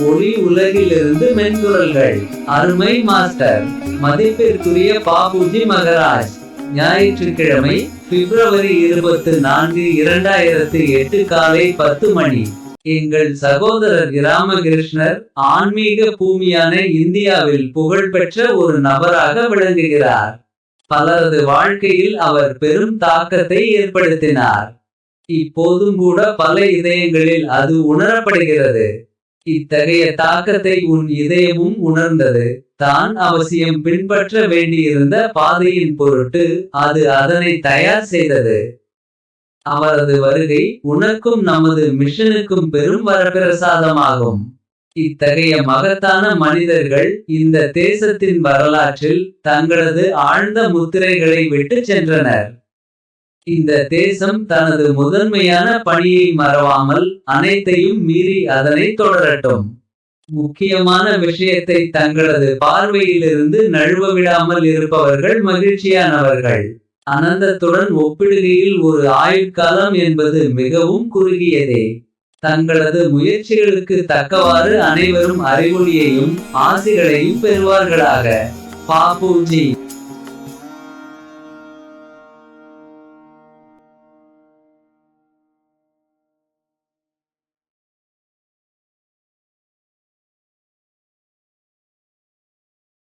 ஒளி உலகிலிருந்து மென்குரல்கள் அருமை மாஸ்டர். மதிப்பிற்குரிய பாபுஜி மகராஜ். ஞாயிற்றுக்கிழமை பிப்ரவரி இருபத்தி நான்கு இரண்டாயிரத்தி எட்டு காலை பத்து மணி. எங்கள் சகோதரர் ராமகிருஷ்ணர் ஆன்மீக பூமியான இந்தியாவில் புகழ்பெற்ற ஒரு நபராக விளங்குகிறார். பலரது வாழ்க்கையில் அவர் பெரும் தாக்கத்தை ஏற்படுத்தினார். இப்போதும் கூட பல இதயங்களில் அது உணரப்படுகிறது. இத்தகைய தாக்கத்தை உன் இதயமும் உணர்ந்தது. தான் அவசியம் பின்பற்ற வேண்டியிருந்த பாதையின் பொருட்டு அது அதனை தயார் செய்தது. அவரது வருகை உனக்கும் நமது மிஷனுக்கும் பெரும் வரப்பிரசாதமாகும். இத்தகைய மகத்தான மனிதர்கள் இந்த தேசத்தின் வரலாற்றில் தங்களது ஆழ்ந்த முத்திரைகளை விட்டு சென்றனர். இந்த தேசம் தனது முதன்மையான பணியை மறவாமல் அனைத்தையும் மீறி அதனை தொடரட்டும். முக்கியமான விஷயத்தை தங்களது பார்வையிலிருந்து நழுவ விடாமல் இருப்பவர்கள் மகிழ்ச்சியானவர்கள். அனந்தத்துடன் ஒப்பிடுகையில் ஒரு ஆயுட்காலம் என்பது மிகவும் குறுகியதே. தங்களது முயற்சிகளுக்கு தக்கவாறு அனைவரும் அறிவொளியையும் ஆசிகளையும் பெறுவார்களாக. பாபூஜி.